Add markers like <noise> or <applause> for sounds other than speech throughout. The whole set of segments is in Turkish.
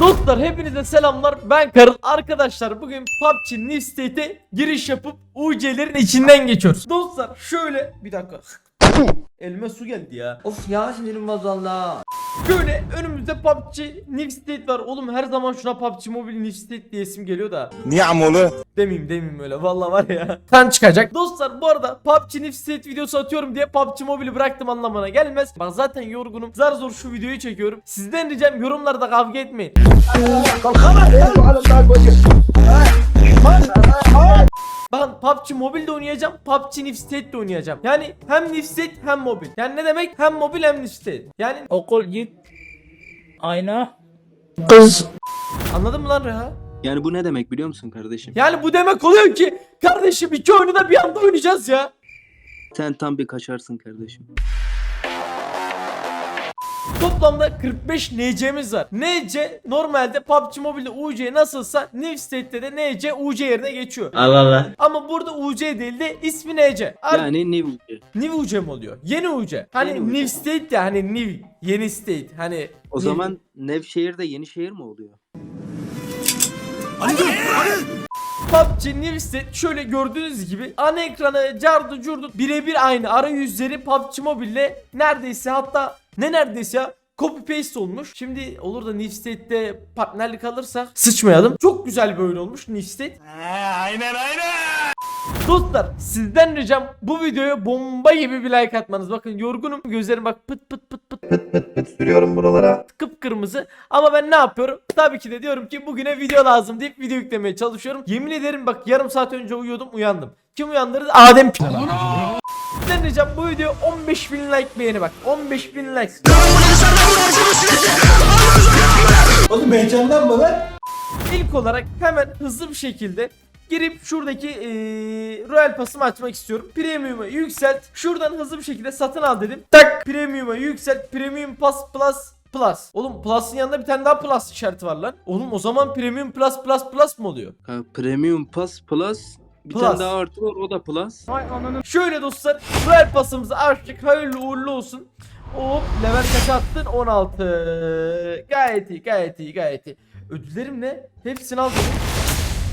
Dostlar hepinize selamlar. Ben Karıl Arkadaşlar bugün PUBG New State'e giriş yapıp UC'lerin içinden geçiyoruz. Dostlar şöyle bir dakika Elime su geldi ya Of ya sinirim bozuldu valla. Şöyle önümüzde PUBG New State var Oğlum her zaman şuna PUBG Mobile New State diye isim geliyor da Niye amolu? Demeyeyim demeyeyim öyle valla var ya Kan çıkacak Dostlar bu arada PUBG New State videosu atıyorum diye PUBG Mobile'i bıraktım anlamına gelmez Bak zaten yorgunum zar zor şu videoyu çekiyorum Sizden ricam yorumlarda kavga etmeyin PUBG Mobile'de oynayacağım, PUBG New State'de oynayacağım. Yani hem New State hem mobil. Yani ne demek? Hem mobil hem New State. Yani Okul git. Ayna. Kız. anladın mı lan Reha? Yani bu ne demek biliyor musun kardeşim? Yani bu demek oluyor ki kardeşim iki oyunu da bir anda oynayacağız ya. Sen tam bir kaçarsın kardeşim. Toplamda 45 NC'miz var. NC normalde PUBG Mobile'de UC nasılsa New State'de de NC UC yerine geçiyor. Allah Allah. Ama burada UC değil de ismi NC. Ar- Yani ne bu? New UC mi oluyor? Yeni UC. Hani Yeni UC. New State ya hani New yeni state. Hani O New- zaman Nevşehir'de yeni şehir mi oluyor? PUBG New State şöyle gördüğünüz gibi ana ekranı cardı curdu birebir aynı arayüzleri PUBG Mobile'le neredeyse hatta ne neredeyse ya copy paste olmuş. Şimdi olur da New State'te partnerlik alırsak sıçmayalım. Çok güzel bir oyun olmuş New State. aynen aynen. Dostlar sizden ricam bu videoya bomba gibi bir like atmanız. Bakın yorgunum gözlerim bak pıt pıt pıt pıt Sürüyorum buralara. kıpkırmızı. Ama ben ne yapıyorum? Tabii ki de diyorum ki bugüne video lazım deyip video yüklemeye çalışıyorum. Yemin ederim bak yarım saat önce uyuyordum uyandım. Kim uyandırdı? Adem Plan. Sizden ricam bu video 15 bin like beğeni bak. 15 bin like. Oğlum heyecandan mı lan? İlk olarak hemen hızlı bir şekilde girip şuradaki eee Royal Pass'ımı açmak istiyorum. Premium'a yükselt. Şuradan hızlı bir şekilde satın al dedim. Tak Premium'a yükselt. Premium Pass Plus Plus. Oğlum Plus'ın yanında bir tane daha Plus işareti var lan. Oğlum o zaman Premium Plus Plus Plus mı oluyor? Ha, Premium Pass Plus. Bir Plus. tane daha artı var o da Plus. Şöyle dostlar Royal Pass'ımızı açtık. Hayırlı uğurlu olsun. Hop level kaç attın? 16. Gayet iyi gayet iyi gayet iyi. Ödüllerim ne? Hepsini aldım.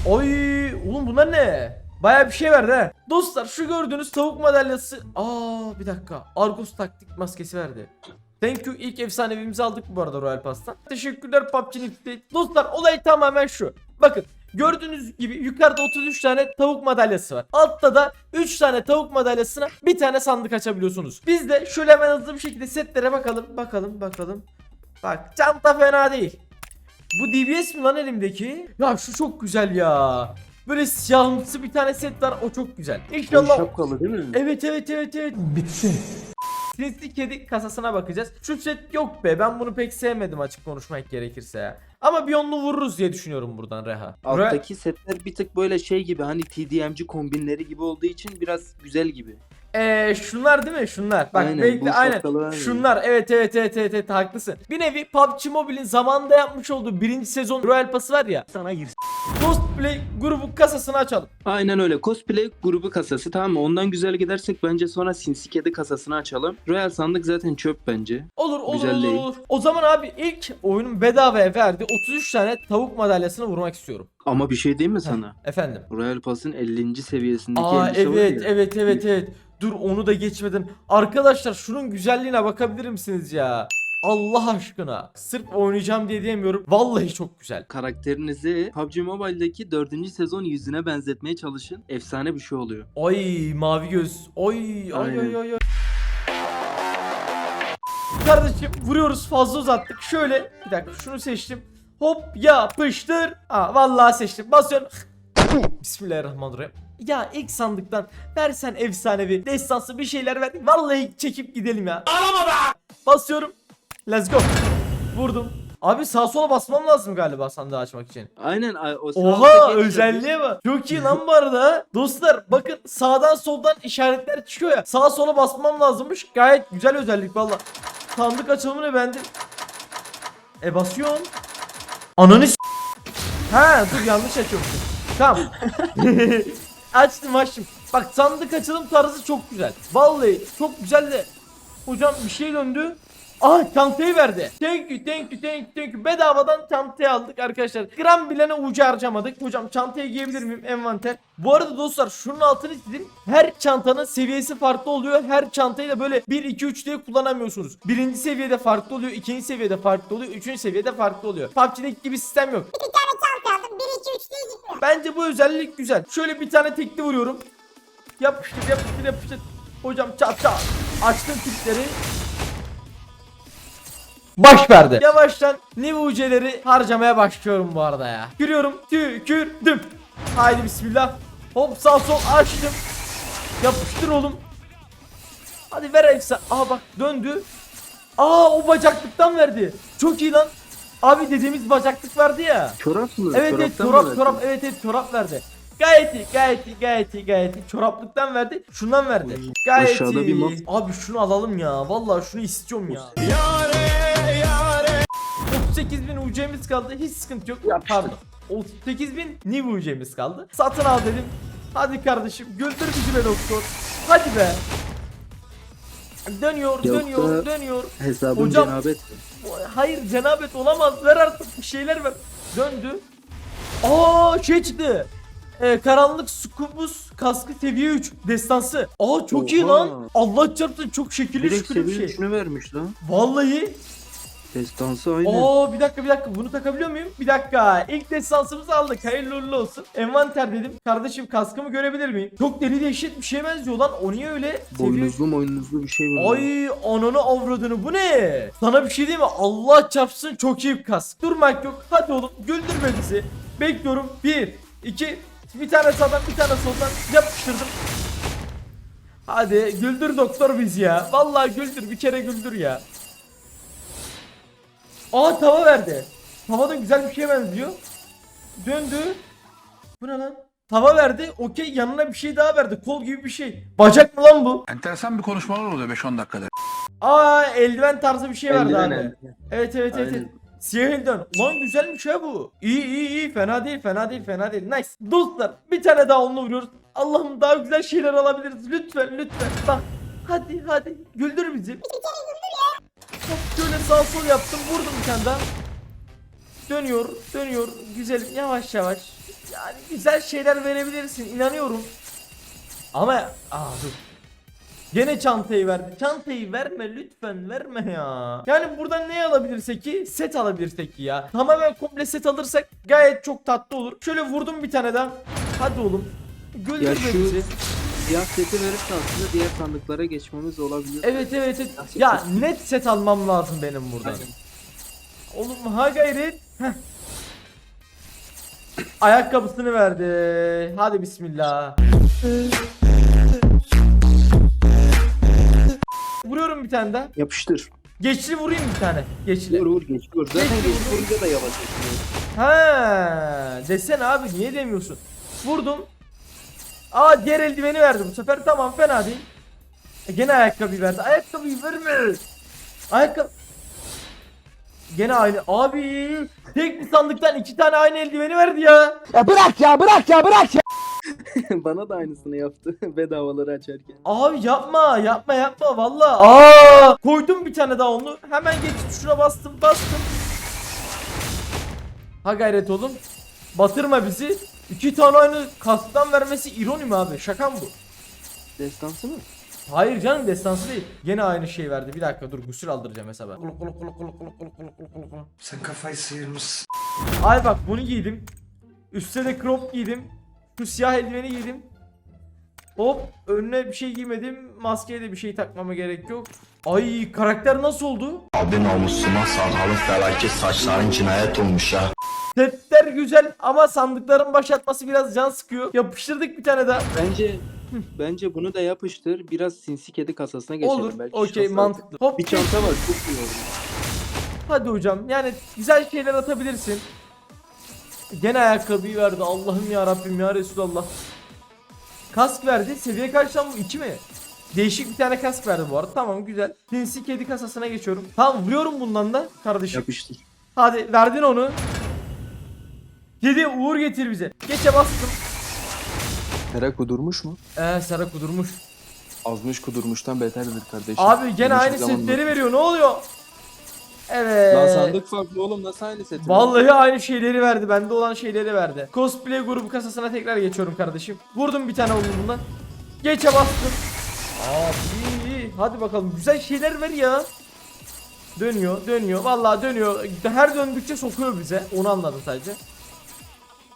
Oy oğlum bunlar ne? Baya bir şey verdi ha. Dostlar şu gördüğünüz tavuk madalyası. Aa bir dakika. Argos taktik maskesi verdi. Thank you ilk efsanevimizi aldık bu arada Royal Pass'tan. Teşekkürler PUBG Nifty. Dostlar olay tamamen şu. Bakın gördüğünüz gibi yukarıda 33 tane tavuk madalyası var. Altta da 3 tane tavuk madalyasına bir tane sandık açabiliyorsunuz. Biz de şöyle hemen hızlı bir şekilde setlere bakalım. Bakalım bakalım. Bak çanta fena değil. Bu DBS mi lan elimdeki? Ya şu çok güzel ya. Böyle siyahımsı bir tane set var o çok güzel. İnşallah Şapkalı değil mi? Evet evet evet evet. Bitsin. Sinsi kedi kasasına bakacağız. Şu set yok be. Ben bunu pek sevmedim açık konuşmak gerekirse ya. Ama bir onlu vururuz diye düşünüyorum buradan Reha. Re- Alttaki setler bir tık böyle şey gibi hani TDMC kombinleri gibi olduğu için biraz güzel gibi. Ee, şunlar değil mi? Şunlar. Bak Aynen, bekle aynen. Şunlar evet evet evet evet evet haklısın. Bir nevi PUBG Mobile'in zamanında yapmış olduğu birinci sezon Royal Pass'ı var ya. Sana girsin. Cosplay grubu kasasını açalım. Aynen öyle. Cosplay grubu kasası tamam mı? Ondan güzel gidersek bence sonra Sinsi Kedi kasasını açalım. Royal sandık zaten çöp bence. Olur olur Güzel olur, değil. olur. O zaman abi ilk oyunun bedavaya verdiği 33 tane tavuk madalyasını vurmak istiyorum. Ama bir şey diyeyim mi sana? Efendim. Royal Pass'ın 50. seviyesindeki Aa elbise var evet ya. evet evet evet. Dur onu da geçmeden. Arkadaşlar şunun güzelliğine bakabilir misiniz ya? Allah aşkına. Sırf oynayacağım diye diyemiyorum. Vallahi çok güzel. Karakterinizi PUBG Mobile'deki 4. sezon yüzüne benzetmeye çalışın. Efsane bir şey oluyor. Ay mavi göz. Ay ay Aynen. ay ay. Kardeşim vuruyoruz fazla uzattık. Şöyle bir dakika şunu seçtim. Hop yapıştır. Aa vallahi seçtim. Basıyorum. Bismillahirrahmanirrahim. Ya ilk sandıktan versen efsanevi destansı bir şeyler ver. Vallahi çekip gidelim ya. Alama be. Basıyorum. Let's go. Vurdum. Abi sağ sola basmam lazım galiba sandığı açmak için. Aynen ay- o Oha özelliğe bak. Çok iyi lan bu arada. Dostlar bakın sağdan soldan işaretler çıkıyor ya. Sağa sola basmam lazımmış. Gayet güzel özellik valla. Sandık açılımını beğendim. E basıyorsun. Ananı s- Ha dur yanlış açıyormuşum. Tamam. <laughs> açtım açtım. Bak sandık açılım tarzı çok güzel. Vallahi çok güzel de. Hocam bir şey döndü. Ah çantayı verdi. Thank you thank you thank you thank you. Bedavadan çantayı aldık arkadaşlar. Gram bilene ucu harcamadık. Hocam çantayı giyebilir miyim? Envanter. Bu arada dostlar şunun altını çizeyim. Her çantanın seviyesi farklı oluyor. Her çantayı da böyle 1 2 3 diye kullanamıyorsunuz. Birinci seviyede farklı oluyor. ikinci seviyede farklı oluyor. Üçüncü seviyede farklı oluyor. PUBG'deki gibi sistem yok. Bir tane çanta aldım. 1 2 3 diye. Bence bu özellik güzel. Şöyle bir tane tekli vuruyorum. Yapıştır yapıştır yapıştır. Hocam çat çat. Açtım tipleri. Baş verdi. Yavaştan nivuceleri harcamaya başlıyorum bu arada ya. Giriyorum. Tükürdüm. Haydi bismillah. Hop sağ sol açtım. Yapıştır oğlum. Hadi ver efsane. Aa bak döndü. Aa o bacaklıktan verdi. Çok iyi lan. Abi dediğimiz bacaklık vardı ya. Çorap mı? Evet evet Çoraptan mı çorap verdin? çorap evet evet çorap verdi. Gayet iyi gayet iyi gayet iyi gayet iyi. Çoraplıktan verdi şundan verdi. Gayet aşağıda iyi. bir mas- Abi şunu alalım ya. Vallahi şunu istiyorum ya. 38 bin UC'miz kaldı. Hiç sıkıntı yok. Pardon. 38 bin new UC'miz kaldı. Satın al dedim. Hadi kardeşim güldür bizi be doktor. Hadi be. Dönüyor, Yoksa- dönüyor, dönüyor. Hesabın Hocam- cenabet. Hayır cenabet olamaz. Ver artık bir şeyler ver. Döndü. Aa şey çıktı. Ee, karanlık sukubus kaskı seviye 3 destansı. Aa çok iyi Oha. lan. Allah çarpsın çok şekilli Direkt bir şey. üçünü vermiş lan. Vallahi. Destansı aynı. Aa bir dakika bir dakika bunu takabiliyor muyum? Bir dakika. İlk destansımızı aldık. Hayırlı uğurlu olsun. Envanter dedim. Kardeşim kaskımı görebilir miyim? Çok deli dehşet bir şeye benziyor lan. O niye öyle? Boynuzlu boynuzlu bir şey var. Ay ananı avradını bu ne? Sana bir şey diyeyim mi? Allah çarpsın çok iyi bir kask. Durmak yok. Hadi oğlum güldürme bizi. Bekliyorum. Bir, iki, bir tane sağdan bir tane soldan yapıştırdım. Hadi güldür doktor bizi ya. Vallahi güldür bir kere güldür ya. Aa tava verdi. Tava da güzel bir şeye benziyor. Döndü. Bu ne lan? Tava verdi. Okey yanına bir şey daha verdi. Kol gibi bir şey. Bacak mı lan bu? Enteresan bir konuşmalar oluyor 5-10 dakikada. Aa eldiven tarzı bir şey Eldiven, abi. eldiven. Evet evet evet. Aynen. evet. Siyah eldiven. Ulan güzelmiş ha bu. İyi iyi iyi. Fena değil fena değil fena değil. Nice. Dostlar bir tane daha onunla vuruyoruz. Allah'ım daha güzel şeyler alabiliriz. Lütfen lütfen. Bak. Hadi hadi. Güldür bizi. Hop şöyle sağ sol yaptım. Vurdum bir tane daha. Dönüyor dönüyor. Güzelim yavaş yavaş. Yani güzel şeyler verebilirsin. inanıyorum. Ama aa dur. Gene çantayı verdi. Çantayı verme lütfen verme ya. Yani buradan ne alabilirsek ki? Set alabilirsek ki ya. Tamamen komple set alırsak gayet çok tatlı olur. Şöyle vurdum bir tane daha. Hadi oğlum. Şu bizi. Siyah seti verirse aslında diğer sandıklara geçmemiz olabilir. Evet evet evet. Ya net set almam lazım benim buradan. Oğlum ha gayret. Heh. Ayakkabısını verdi. Hadi bismillah. Vuruyorum bir tane daha. Yapıştır. Geçli vurayım bir tane. Geçli. Vur vur geç vur. Zaten Geç, geç vur. vurunca da yavaş geçiyor. Ha, desene abi niye demiyorsun? Vurdum. Aa diğer eldiveni verdi bu sefer. Tamam fena değil. E, gene ayakkabıyı verdi. Ayakkabıyı verme. Ayakkabı. Gene aynı. Abi tek bir sandıktan iki tane aynı eldiveni verdi ya. <laughs> Bana da aynısını yaptı <laughs> bedavaları açarken. Abi yapma yapma yapma valla. Aa koydum bir tane daha onu. Hemen geç tuşuna bastım bastım. Ha gayret oğlum. Batırma bizi. İki tane aynı kasktan vermesi ironi mi abi? Şaka mı bu? Destansı mı? Hayır canım destansı değil. Gene aynı şey verdi. Bir dakika dur gusül aldıracağım hesaba. Kuluk kuluk kuluk kuluk kuluk kuluk kuluk kuluk kuluk. Sen kafayı sıyırmışsın. Ay bak bunu giydim. Üstte de crop giydim. Şu siyah eldiveni giydim. Hop önüne bir şey giymedim. Maskeye de bir şey takmama gerek yok. Ay karakter nasıl oldu? Abi namusuma sakalın felaket saçların cinayet olmuş ya. Setler güzel ama sandıkların başlatması biraz can sıkıyor. Yapıştırdık bir tane daha. Bence bence bunu da yapıştır. Biraz sinsi kedi kasasına geçelim. Olur. Belki Okey şans mantıklı. Hop Bir çanta var çok iyi olur. Hadi hocam. Yani güzel şeyler atabilirsin. Gene ayakkabıyı verdi. Allah'ım ya Rabbim ya Resulallah. Kask verdi. Seviye kaç lan bu? 2 mi? Değişik bir tane kask verdi bu arada. Tamam güzel. Sinsi kedi kasasına geçiyorum. Tamam vuruyorum bundan da kardeşim. Yapıştır. Hadi verdin onu. Kedi uğur getir bize. Geçe bastım. Sera kudurmuş mu? Eee Sera kudurmuş. Azmış kudurmuştan beterdir kardeşim. Abi gene aynı setleri veriyor. Ne oluyor? Evet. Lan sandık farklı oğlum nasıl aynı set? Vallahi aynı şeyleri verdi. Bende olan şeyleri verdi. Cosplay grubu kasasına tekrar geçiyorum kardeşim. Vurdum bir tane oğlum bundan. Geçe bastım. Abi hadi bakalım güzel şeyler ver ya. Dönüyor, dönüyor. Vallahi dönüyor. Her döndükçe sokuyor bize. Onu anladım sadece.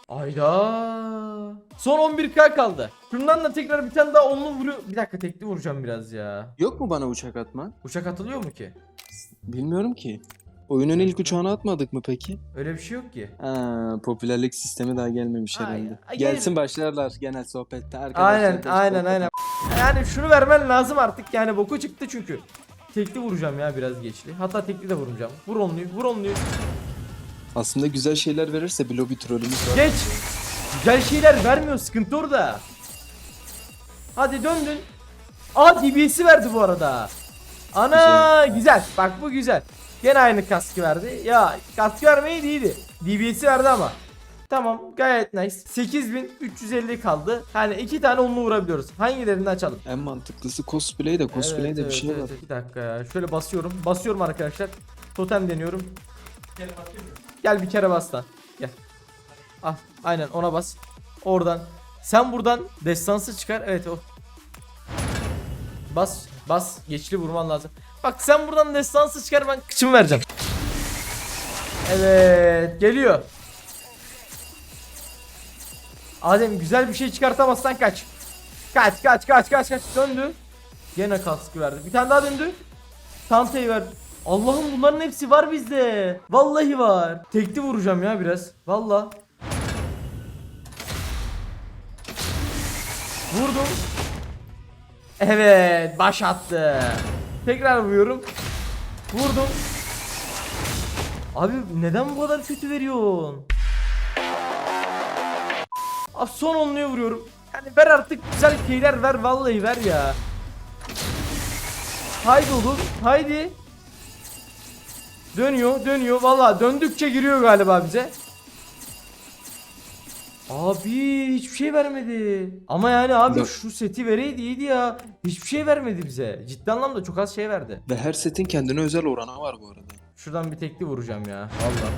Ayda. Son 11k kaldı. Şundan da tekrar bir tane daha onlu vuruyor. Bir dakika tekli vuracağım biraz ya. Yok mu bana uçak atma? Uçak atılıyor mu ki? Bilmiyorum ki. Oyunun ilk uçağını atmadık mı peki? Öyle bir şey yok ki. Ha, popülerlik sistemi daha gelmemiş Ay, herhalde. ay, Gelsin başlarlar genel sohbette. Arkadaşlar Aynen aynen aynen. Yani şunu vermen lazım artık yani boku çıktı çünkü. Tekli vuracağım ya biraz geçli. Hatta tekli de vuracağım. Vur onluyu vur onluyu. Aslında güzel şeyler verirse bir lobi trollümüz var. Geç. Güzel şeyler vermiyor sıkıntı orada. Hadi döndün. Aa DBS'i verdi bu arada. Ana güzel. Bak bu güzel. Gene aynı kaskı verdi. Ya kaskı vermeyi iyiydi. DBS'i verdi ama. Tamam gayet nice. 8350 kaldı. Yani iki tane onlu vurabiliyoruz. Hangilerini açalım? En mantıklısı cosplay de cosplay'de Evet, bir evet, şey evet, var. Bir dakika ya. Şöyle basıyorum. Basıyorum arkadaşlar. Totem deniyorum. Gel bir kere bas lan. Gel. Al. Aynen ona bas. Oradan. Sen buradan destansı çıkar. Evet o. Bas. Bas. Geçli vurman lazım. Bak sen buradan destansı çıkar ben kıçımı vereceğim. Evet. Geliyor. Adem güzel bir şey çıkartamazsan kaç. Kaç kaç kaç kaç kaç. Döndü. Gene kaskı verdi. Bir tane daha döndü. Tantayı verdi. Allah'ım bunların hepsi var bizde. Vallahi var. Tekli vuracağım ya biraz. Vallahi. Vurdum. Evet baş attı. Tekrar vuruyorum. Vurdum. Abi neden bu kadar kötü veriyorsun? Abi son onluya vuruyorum. Yani ver artık güzel şeyler ver vallahi ver ya. Haydi oğlum haydi. Dönüyor dönüyor vallahi döndükçe giriyor galiba bize. Abi hiçbir şey vermedi. Ama yani abi Yok. şu seti vereydi iyiydi ya. Hiçbir şey vermedi bize. Ciddi anlamda çok az şey verdi. Ve her setin kendine özel oranı var bu arada. Şuradan bir tekli vuracağım ya. Valla.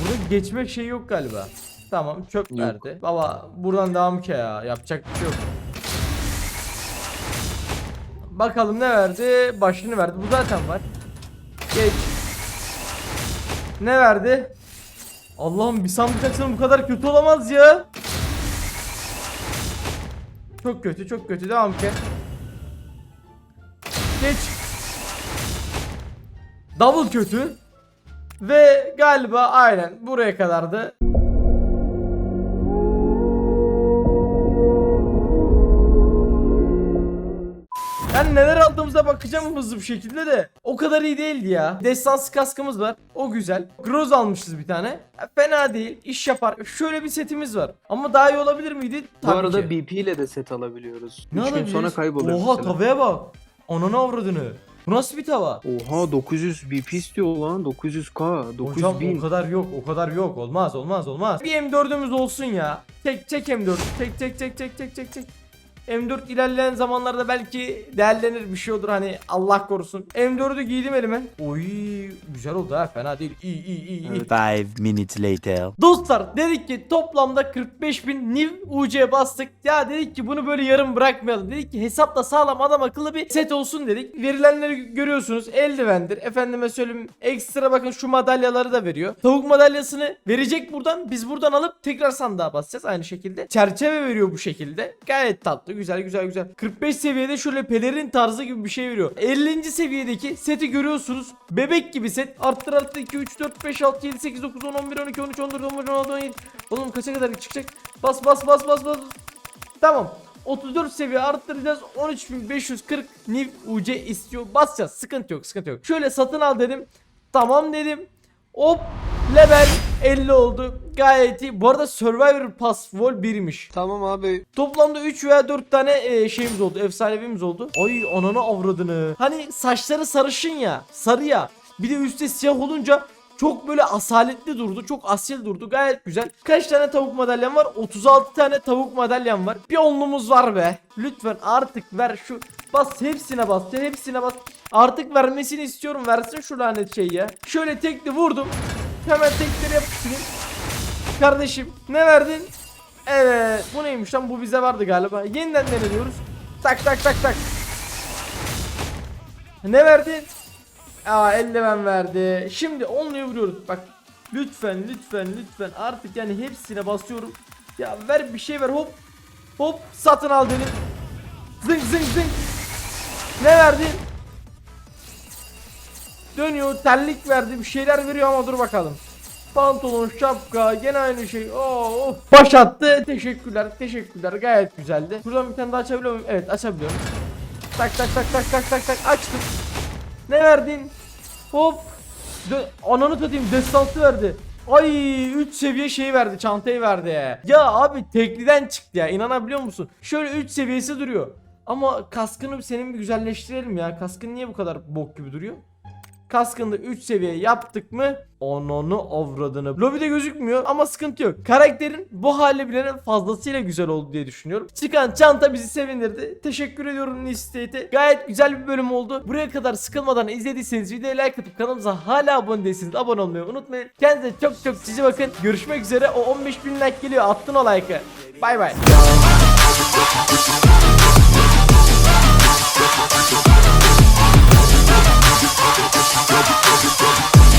Burada geçmek şey yok galiba. Tamam çöp Yok. verdi. Baba buradan devam ki ya. Yapacak bir şey yok. Bakalım ne verdi? Başını verdi. Bu zaten var. Geç. Ne verdi? Allah'ım bir sandık açılımı bu kadar kötü olamaz ya. Çok kötü çok kötü devam ki. Geç. Double kötü. Ve galiba aynen buraya kadardı. Yani neler aldığımıza bakacağım hızlı bir şekilde de o kadar iyi değildi ya. Destansı kaskımız var. O güzel. Groz almışız bir tane. Fena değil. iş yapar. Şöyle bir setimiz var. Ama daha iyi olabilir miydi? bu arada ki. BP ile de set alabiliyoruz. Ne 3 gün alabiliriz? sonra kayboluyor Oha mesela. tavaya bak. Ananı avradını. Bu nasıl bir tava? Oha 900 BP istiyor lan 900k Hocam 9000. o kadar yok o kadar yok olmaz olmaz olmaz. Bir M4'ümüz olsun ya. Tek tek M4 tek tek tek tek tek tek tek. M4 ilerleyen zamanlarda belki değerlenir bir şey olur hani Allah korusun. M4'ü giydim elime. Oy güzel oldu ha fena değil. İyi iyi iyi iyi. Five minutes later. Dostlar dedik ki toplamda 45.000 NIV UC bastık. Ya dedik ki bunu böyle yarım bırakmayalım. Dedik ki hesapla sağlam adam akıllı bir set olsun dedik. Verilenleri görüyorsunuz. Eldivendir. Efendime söyleyeyim ekstra bakın şu madalyaları da veriyor. Tavuk madalyasını verecek buradan. Biz buradan alıp tekrar sandığa basacağız aynı şekilde. Çerçeve veriyor bu şekilde. Gayet tatlı. Güzel güzel güzel. 45 seviyede şöyle pelerin tarzı gibi bir şey veriyor. 50. seviyedeki seti görüyorsunuz. Bebek gibi set. Arttır arttır 2 3 4 5 6 7 8 9 10 11 12 13 14 15 16 17. Oğlum kaça kadar çıkacak? Bas bas bas bas bas. Tamam. 34 seviye arttıracağız. 13540 NIV UC istiyor. Basacağız. Sıkıntı yok, sıkıntı yok. Şöyle satın al dedim. Tamam dedim. Hop level 50 oldu. Gayet iyi. Bu arada Survivor Pass Vol 1'miş. Tamam abi. Toplamda 3 veya 4 tane e, şeyimiz oldu. Efsanevimiz oldu. Ay ananı avradını. Hani saçları sarışın ya. Sarı ya. Bir de üstte siyah olunca çok böyle asaletli durdu. Çok asil durdu. Gayet güzel. Kaç tane tavuk madalyam var? 36 tane tavuk madalyam var. Bir onlumuz var be. Lütfen artık ver şu Bas hepsine bas hepsine bas. Artık vermesini istiyorum versin şu lanet şeyi ya. Şöyle tekli vurdum. Hemen tekleri yapıştırayım. Kardeşim ne verdin? Evet bu neymiş lan bu bize vardı galiba. Yeniden deniliyoruz. Tak tak tak tak. Ne verdin? Aa eldiven verdi. Şimdi onluyu vuruyoruz. Bak lütfen lütfen lütfen artık yani hepsine basıyorum. Ya ver bir şey ver hop. Hop satın al dedim. Zınk zınk zınk. Ne verdin? Dönüyor terlik verdi bir şeyler veriyor ama dur bakalım. Pantolon, şapka, gene aynı şey. Oo, baş attı. Teşekkürler, teşekkürler. Gayet güzeldi. Buradan bir tane daha açabiliyor muyum? Evet, açabiliyorum. Tak tak tak tak tak tak tak açtım. Ne verdin? Hop. Dö Ananı satayım destansı verdi. Ay 3 seviye şey verdi çantayı verdi. Ya abi tekliden çıktı ya inanabiliyor musun? Şöyle 3 seviyesi duruyor. Ama kaskını senin bir güzelleştirelim ya. Kaskın niye bu kadar bok gibi duruyor? Kaskını da 3 seviye yaptık mı? Onunu avradını. Lobide gözükmüyor ama sıkıntı yok. Karakterin bu hali bile fazlasıyla güzel oldu diye düşünüyorum. Çıkan çanta bizi sevindirdi. Teşekkür ediyorum Nistate'e. Gayet güzel bir bölüm oldu. Buraya kadar sıkılmadan izlediyseniz videoya like atıp kanalımıza hala abone değilseniz abone olmayı unutmayın. Kendinize çok çok cici bakın. Görüşmek üzere. O 15 bin like geliyor. Attın o like'ı. Bay bay. go go go go go.